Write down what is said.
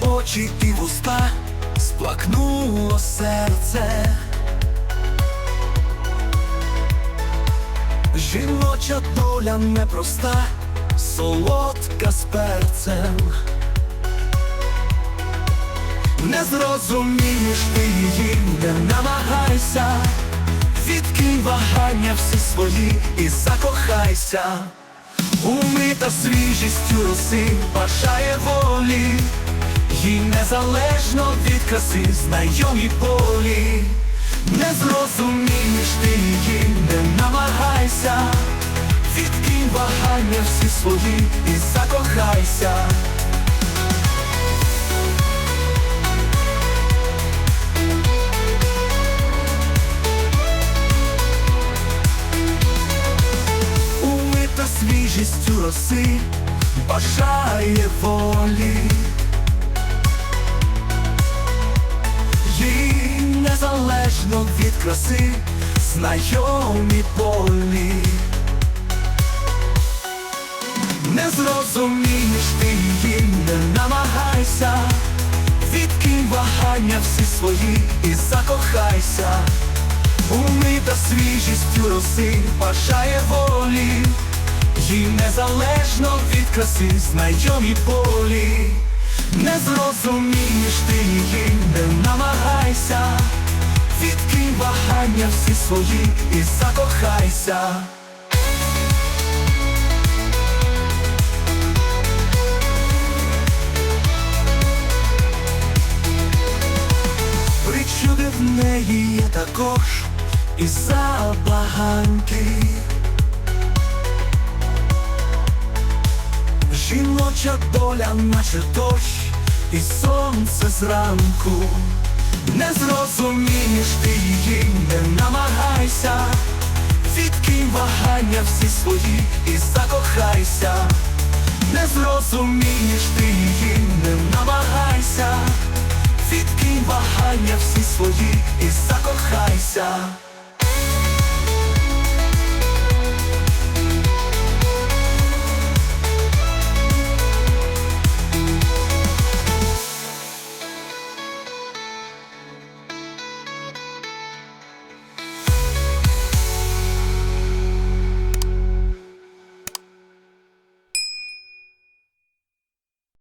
очі і вуста, сплакнуло серце. Жіноча доля непроста, солодка з перцем. Не зрозумієш ти її, не намагайся, відкинь вагання всі свої і закохайся. Умита свіжістю роси бажає волі, їй незалежно від краси знайомі полі. Не зрозумієш ти її, не намагайся, відкинь вагання всі свої і закохайся. Умита свіжістю роси, бажає волі. Незалежно від краси, знайомі полі. Не зрозумієш ти її, не намагайся, відкинь вагання всі свої і закохайся. Умита свіжістю роси бажає волі, їй незалежно від краси знайомі полі. Не зрозумієш ти її, не намагайся, вагання всі свої і закохайся. Причуди в неї є також і забаганки. Жіноча доля, наче дощ, і сонце зранку. Не зрозумієш ти її, не намагайся, відкинь вагання всі свої і закохайся. Не зрозумієш ти її, не намагайся, відкинь вагання всі свої і закохайся.